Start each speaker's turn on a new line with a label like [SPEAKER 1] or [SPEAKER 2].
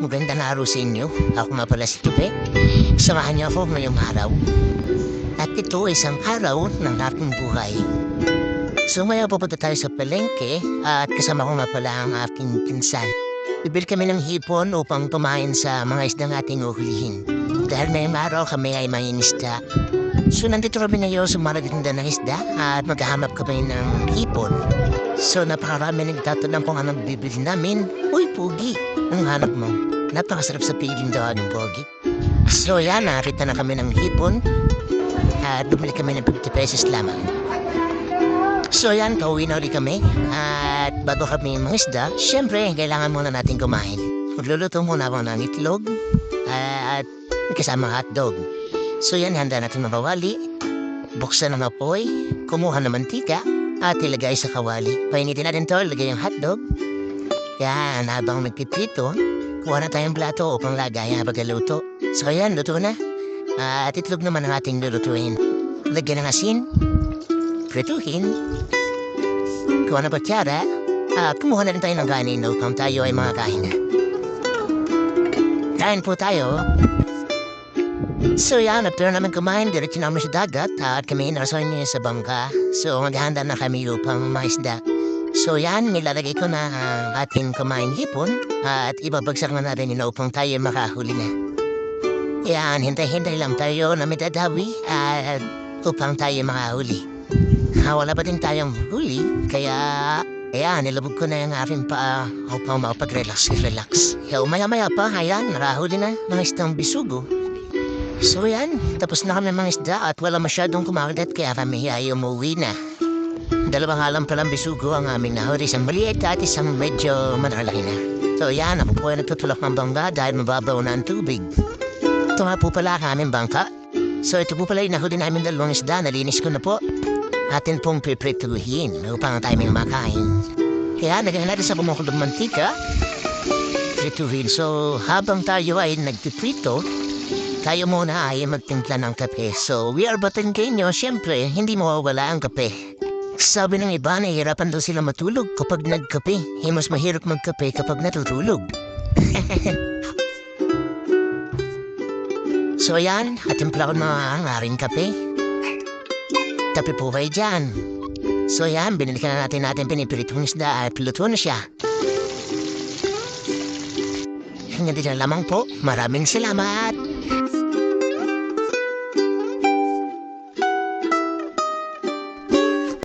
[SPEAKER 1] Magandang araw sa inyo. Ako nga pala si Tupe. Samahan niyo ako ngayong araw. At ito ay isang araw ng aking buhay. So ngayon pupunta tayo sa palengke at kasama ko nga pala ang aking pinsan. Bibili kami ng hipon upang tumain sa mga isdang ating uhulihin. Dahil ngayong araw kami ay may isda. So nandito kami ngayon sa maratinda ng isda at maghahanap kami ng hipon. So napakarami nagtatanong kung anong bibili namin. Uy, Pugi, anong hanap mo? Napakasarap sa piling daw ng Pogi. So yan, nakita na kami ng hipon. At bumili kami ng 50 pesos lamang. So yan, pauwi na ulit kami. At bago kami mangisda, syempre, kailangan muna natin kumain. Magluluto muna ako ng itlog at kasama hotdog. So yan, handa natin mabawali. Buksan ang apoy, kumuha ng mantika, at ilagay sa kawali. Painitin natin to, ilagay yung hotdog. Yan, habang nagpiprito, kuha na tayong plato upang lagay habang luto. So yan, luto na. At itlog naman ang ating lulutuin. Lagyan ng asin, prituhin, kuha na patyara, at kumuha na rin tayo ng kanin upang tayo ay mga kain na. Kain po tayo. So yan, after namin kumain, diretso namin sa dagat at kami narasoy niya sa bangka. So maghahanda na kami upang maisda. So yan, nilalagay ko na ang ating kumain hipon at ibabagsak na natin yun upang tayo makahuli na. Yan, hintay-hintay lang tayo na mitadawi at upang tayo makahuli. Ah, wala pa din tayong huli, kaya Ayan, nilabog ko na yung aking paa upang makapag-relax, relax. Kaya umaya-maya pa, ayan, narahuli na mga istang bisugo. So yan, tapos na kami mga isda at wala masyadong kumakagat kaya kami ay umuwi na. Dalawang alam palang bisugo ang aming nahuri, isang maliit at isang medyo malalaki na. So yan, ako po ay nagtutulak ng bangga dahil mababaw na ang tubig. Ito nga po pala ang aming bangka. So ito po pala yung nahuli namin dalawang isda, nalinis ko na po. Atin pong piprituhin upang tayo may makain. Kaya naghahan natin sa kumukulong mantika. Prituhin. So habang tayo ay nagpiprito, tayo muna ay magtimpla ng kape. So, we are Batanggenyo, syempre, hindi mawawala ang kape. Sabi ng iba, nahihirapan daw sila matulog kapag nagkape. Eh, mas mahirap magkape kapag natutulog. so, yan, atimpla ko na ang aring kape. Kape po kayo dyan. So, yan, binili na natin natin pinipiritong isda at luto na siya. Hindi na lamang po. Maraming salamat.